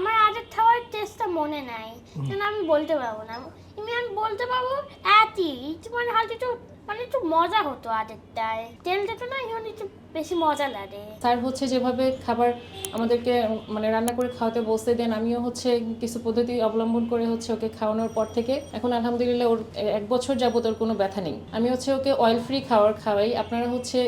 আমার আগের খাওয়ার টেস্টটা মনে নাই। কেন আমি বলতে পারব না? আমি আমি বলতে পারব একই। একটু মানে হয়তো একটু মানে একটু মজা হতো আগেরটায় তেল দিত না এখন একটু বেশি মজা লাগে। স্যার হচ্ছে যেভাবে খাবার আমাদেরকে মানে রান্না করে খাওয়াতে বসতে দেন আমিও হচ্ছে কিছু পদ্ধতি অবলম্বন করে হচ্ছে ওকে খাওয়ানোর পর থেকে এখন আলহামদুলিল্লাহ ওর এক বছর যাবত ওর কোনো ব্যথা নেই। আমি হচ্ছে ওকে অয়েল ফ্রি খাওয়ার খাওয়াই। আপনারা হচ্ছে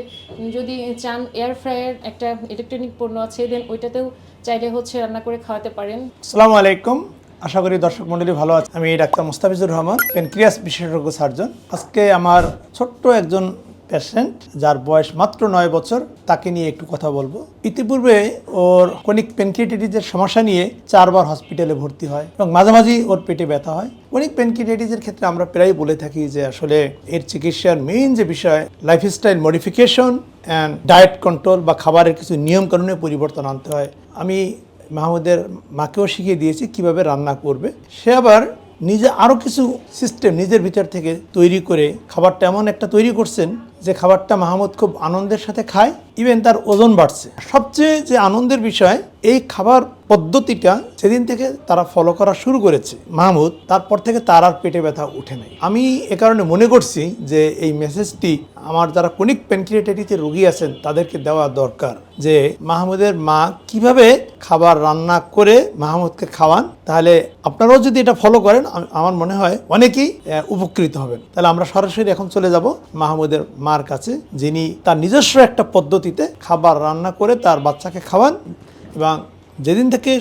যদি চান এয়ার ফ্রায়ার একটা ইলেকট্রনিক পণ্য আছে দেন ওইটাতেও চাইলে হচ্ছে রান্না করে খাওয়াতে পারেন। আসসালামু আলাইকুম। আশা করি দর্শক মন্ডলী ভালো আছে। আমি ডাক্তার মুস্তাফিজুর রহমান, পেনক্রিয়াস বিশেষজ্ঞ সার্জন। আজকে আমার ছোট্ট একজন পেশেন্ট যার বয়স মাত্র নয় বছর, তাকে নিয়ে একটু কথা বলব। ইতিপূর্বে ওর কনিক পেনক্রিয়েটাইটিসের সমস্যা নিয়ে চারবার হসপিটালে ভর্তি হয় এবং মাঝামাঝি ওর পেটে ব্যথা হয়। কনিক পেনক্রিয়েটাইটিসের ক্ষেত্রে আমরা প্রায় বলে থাকি যে আসলে এর চিকিৎসার মেইন যে বিষয় lifestyle modification and diet control বা খাবারের কিছু নিয়ম নিয়মকানুনে পরিবর্তন আনতে হয়। আমি মাহমুদের মাকেও শিখিয়ে দিয়েছি কীভাবে রান্না করবে। সে আবার নিজে আরও কিছু সিস্টেম নিজের ভিতর থেকে তৈরি করে খাবারটা এমন একটা তৈরি করছেন যে খাবারটা মাহমুদ খুব আনন্দের সাথে খায়। ইভেন তার ওজন বাড়ছে। সবচেয়ে যে আনন্দের বিষয়, এই খাবার পদ্ধতিটা সেদিন থেকে তারা ফলো করা শুরু করেছে। মাহমুদ, তারপর থেকে তার আর পেটে ব্যথা উঠে নাই। আমি এ কারণে মনে করছি যে এই মেসেজটি আমার যারা কনিক প্যানক্রিয়েটাইটিসের রোগী আছেন, তাদেরকে দেওয়া দরকার। যে মাহমুদের মা কীভাবে খাবার রান্না করে মাহমুদকে খাওয়ান, তাহলে আপনারাও যদি এটা ফলো করেন আমার মনে হয় অনেকেই উপকৃত হবেন। তাহলে আমরা সরাসরি এখন চলে যাব মাহমুদের মার কাছে, যিনি তার নিজস্ব একটা পদ্ধতিতে খাবার রান্না করে তার বাচ্চাকে খাওয়ান এবং যেদিন থেকে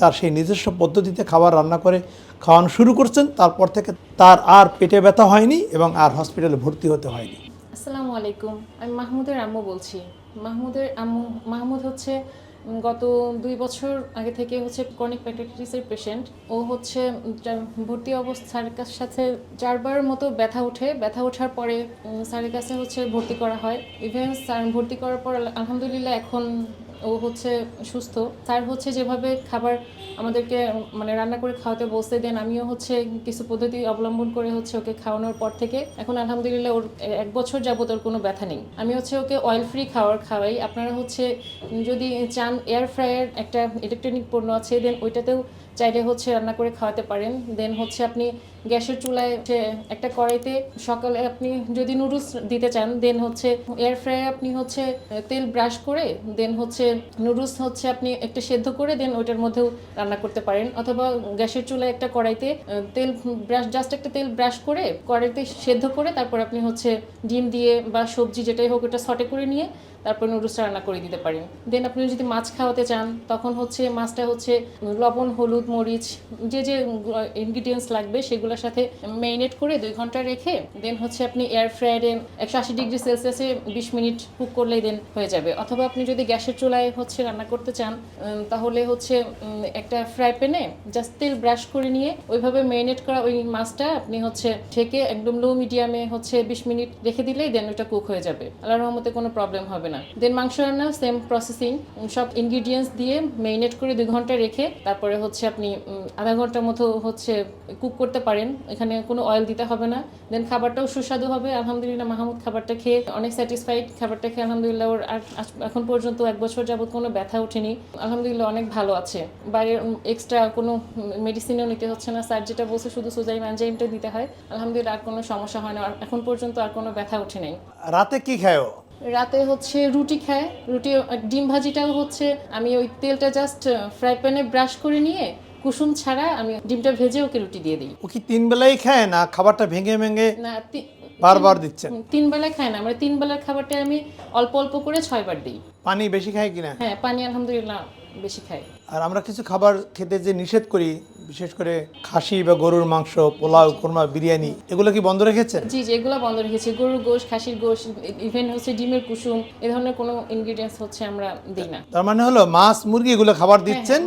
তার সেই নিজস্ব পদ্ধতিতে খাবার রান্না করে খাওয়ানো শুরু করছেন, তারপর থেকে তার আর পেটে ব্যথা হয়নি এবং আর হসপিটালে ভর্তি হতে হয়নি। আসসালামু আলাইকুম, আমি মাহমুদের আম্মু বলছি। মাহমুদের আম্মু, মাহমুদ হচ্ছে গত দুই বছর আগে থেকে হচ্ছে ক্রনিক প্যাটাইটিসের পেশেন্ট ও হচ্ছে ভর্তি অবস্থার সাথে চারবার মতো ব্যথা ওঠে। ব্যথা ওঠার পরে স্যারের কাছে হচ্ছে ভর্তি করা হয়। ইভেন স্যার ভর্তি করার পর আল- আলহামদুলিল্লাহ এখন ও হচ্ছে সুস্থ। স্যার হচ্ছে যেভাবে খাবার আমাদেরকে মানে রান্না করে খাওয়াতে বসতে দেন আমিও হচ্ছে কিছু পদ্ধতি অবলম্বন করে হচ্ছে ওকে খাওয়ানোর পর থেকে এখন আলহামদুলিল্লাহ ওর এক বছর যাবত ওর কোনো ব্যথা নেই। আমি হচ্ছে ওকে অয়েল ফ্রি খাওয়ার খাওয়াই। আপনারা হচ্ছে যদি চান এয়ার ফ্রায়ার একটা ইলেকট্রনিক পণ্য আছে দেন ওইটাতেও চাইলে হচ্ছে রান্না করে খাওয়াতে পারেন। দেন হচ্ছে আপনি গ্যাসের চুলায় একটা কড়াইতে সকালে আপনি যদি নুডলস দিতে চান দেন হচ্ছে এয়ার ফ্রায়ার আপনি হচ্ছে তেল ব্রাশ করে দেন হচ্ছে নুডলস হচ্ছে আপনি একটা সেদ্ধ করে দেন ওইটার মধ্যেও রান্না করতে পারেন। অথবা গ্যাসের চুলায় একটা কড়াইতে তেল ব্রাশ জাস্ট একটা তেল ব্রাশ করে কড়াইতে সেদ্ধ করে তারপর আপনি হচ্ছে ডিম দিয়ে বা সবজি যেটাই হোক ওটা সটে করে নিয়ে তারপর নুডলসটা রান্না করে দিতে পারেন। দেন আপনি যদি মাছ খাওয়াতে চান, তখন হচ্ছে মাছটা হচ্ছে লবণ, হলুদ, মরিচ, যে যে ইনগ্রিডিয়েন্টস লাগবে সেগুলোর সাথে মেরিনেট করে দুই ঘণ্টা রেখে দেন হচ্ছে আপনি এয়ার ফ্রায়ারে একশো আশি ডিগ্রি সেলসিয়াসে বিশ মিনিট কুক করলেই দেন হয়ে যাবে। অথবা আপনি যদি গ্যাসের চুলায় হচ্ছে রান্না করতে চান তাহলে হচ্ছে একটা ফ্রাই প্যানে জাস্ট তেল ব্রাশ করে নিয়ে ওইভাবে মেরিনেট করা ওই মাছটা আপনি হচ্ছে ঢেকে একদম লো মিডিয়ামে হচ্ছে বিশ মিনিট রেখে দিলেই দেন ওইটা কুক হয়ে যাবে। আল্লাহর রহমতে কোনো প্রবলেম হবে না। দেন মাংস রান্না সেম প্রসেসিং সব ইনগ্রিডিয়েন্টস দিয়ে মেরিনেট করে দুই ঘণ্টা রেখে তারপরে হচ্ছে আপনি আধা ঘণ্টার মতো হচ্ছে কুক করতে পারেন। এখানে কোনো অয়েল দিতে হবে না। দেন খাবারটাও সুস্বাদু হবে। আলহামদুলিল্লাহ মাহমুদ খাবারটা খেয়ে অনেক স্যাটিসফাইড খাবারটা খেয়ে আলহামদুলিল্লাহ ওর এখন পর্যন্ত এক বছর যাবৎ কোনো ব্যথা ওঠেনি। আলহামদুলিল্লাহ অনেক ভালো আছে। বাইরের এক্সট্রা কোনো মেডিসিনও নিতে হচ্ছে না। স্যার যেটা বলছে শুধু সুজাইম অ্যানজাইমটা দিতে হয়। আলহামদুলিল্লাহ আর কোনো সমস্যা হয় না। এখন পর্যন্ত আর কোনো ব্যথা ওঠে নাই। রাতে কি খায়? রাতে হচ্ছে রুটি খায়। রুটি ডিম ভাজিটাও হচ্ছে আমি ওই তেলটা জাস্ট ফ্রাই প্যানে ব্রাশ করে নিয়ে কুসুম ছাড়া আমি ডিমটা ভেজে ওকে রুটি দিয়ে দিই। ও কি তিন বেলাই খায় না খাবারটা ভেঙে ভেঙে না বারবার দিচ্ছেন তিন বেলা খায় না। মানে তিন বেলার খাবারটা আমি অল্প অল্প করে ছয়বার দিই। পানি বেশি খায় কিনা? হ্যাঁ পানি আলহামদুলিল্লাহ বেশি খাই আর আমরা কিছু খাবার খেতে যে নিষেধ করি বিশেষ করে খাসি বা গরুর মাংস পোলাও কোরমা বিরিয়ানি এগুলো কি বন্ধ রেখেছেন? জি জি এগুলো বন্ধ রেখেছি। গরুর গোশ খাসির গোশ ইভেন হচ্ছে ডিমের কুসুম এ ধরনের কোনো ইনগ্রিডিয়েন্টস হচ্ছে আমরা দিই না। তার মানে হলো মাছ মুরগি এগুলো খাবার দিচ্ছেন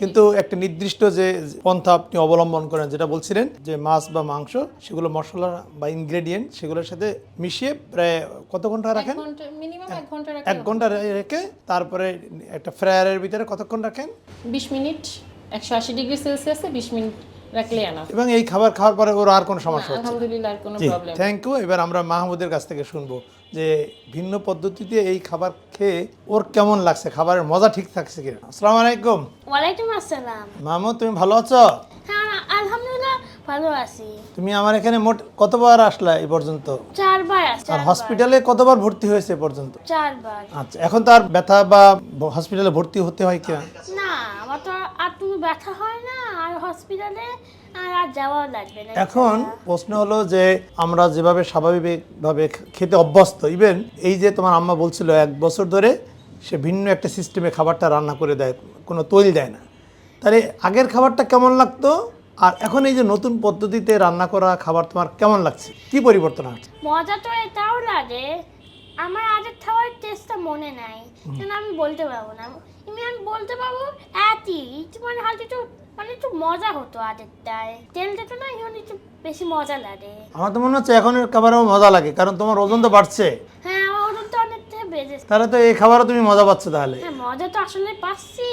কিন্তু একটা নির্দিষ্ট যে পন্থা আপনি অবলম্বন করেন যেটা বলছিলেন যে মাছ বা মাংস সেগুলো মশলা বা ইনগ্রেডিয়েন্ট সেগুলোর সাথে মিশিয়ে প্রায় কত ঘণ্টা এক রাখেন ঘণ্টা মিনিমাম এক ঘণ্টা এক ঘণ্টা রেখে তারপরে একটা ফ্রায়ারের ভিতরে কতক্ষণ রাখেন? বিশ মিনিট। একশো আশি ডিগ্রি সেলসিয়াসে বিশ মিনিট রাখলে আনা এবং এই খাবার খাওয়ার পরে ওর আর কোনো সমস্যা হচ্ছে আলহামদুলিল্লাহ আর কোনো প্রবলেম থ্যাংক ইউ এবার আমরা মাহমুদের কাছ থেকে শুনব যে ভিন্ন পদ্ধতিতে এই খাবার খেয়ে ওর কেমন লাগছে? খাবারের মজা ঠিক থাকছে কিনা? আসসালামু আলাইকুম। ওয়ালাইকুম আসসালাম। মাহমুদ তুমি ভালো আছো? হ্যাঁ আলহামদুলিল্লাহ ভালো আছি। তুমি আমার এখানে মোট কতবার আসলা এই পর্যন্ত? চারবার আর হসপিটালে কতবার ভর্তি হয়েছে এ পর্যন্ত? চারবার। আচ্ছা এখন তো আর ব্যথা বা হসপিটালে ভর্তি হতে হয় কিনা? না আমার তো ব্যথা হয় না আর হসপিটালে আর যাওয়াও লাগবে না। এখন প্রশ্ন হলো যে আমরা যেভাবে স্বাভাবিকভাবে খেতে অভ্যস্ত ইভেন এই যে তোমার আম্মা বলছিল এক বছর ধরে সে ভিন্ন একটা সিস্টেমে খাবারটা রান্না করে দেয় কোনো তৈল দেয় না। তাহলে আগের খাবারটা কেমন লাগতো? আর এখন এই যে নতুন পদ্ধতিতে রান্না করা খাবার তোমার কেমন লাগছে? কি পরিবর্তন আছে মজা তো এটাও লাগে আমার আগের খাওয়ার টেস্টটা মনে নাই। কেন আমি বলতে পারব না? এমনি আমি বলতে পারব একই। মানে হালকা একটু মানে একটু মজা হতো আগেরটায় তেলটা তো না এখন একটু বেশি মজা লাগে। আমার তো মনে হচ্ছে এখন খাবারও মজা লাগে কারণ তোমার ওজন তো বাড়ছে। হ্যাঁ বেড়েছে তাহলে তো এই খাবারও তুমি মজা পাচ্ছ তাহলে। হ্যাঁ মজা তো আসলে পাচ্ছি।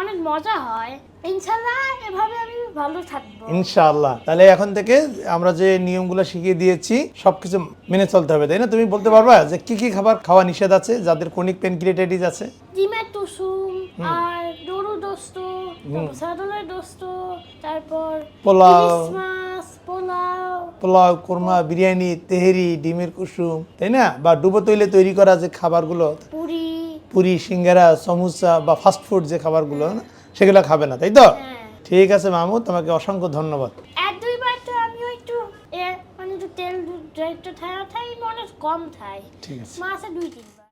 অনেক মজা হয়। ইনশাল্লাহ এভাবে আমি ভালো থাকব। ইনশাআল্লাহ। তাহলে এখন থেকে আমরা যে নিয়মগুলো শিখিয়ে দিয়েছি সবকিছু মেনে চলতে হবে তাই না? তুমি বলতে পারবা যে কি কি খাবার খাওয়া নিষেধ আছে যাদের ক্রনিক পেনক্রিয়েটাইটিস আছে? ডিমের টুসুম আর গরু দোস্ত সাদলের দোস্ত তারপর পোলাও। পোলাও পোলাও কোরমা বিরিয়ানি তেহেরি ডিমের কুসুম তাই না? বা ডুবো তৈলে তৈরি করা যে খাবারগুলো পুরি। পুরি সিঙ্গারা সমুসা বা ফাস্টফুড যে খাবারগুলো সেগুলো খাবে না তাই তো? হ্যাঁ। ঠিক আছে মামু তোমাকে অসংখ্য ধন্যবাদ। মানে একটু তেল একটু থাই থাই মনে কম ঠিক আছে। মাসে দুই তিনবার।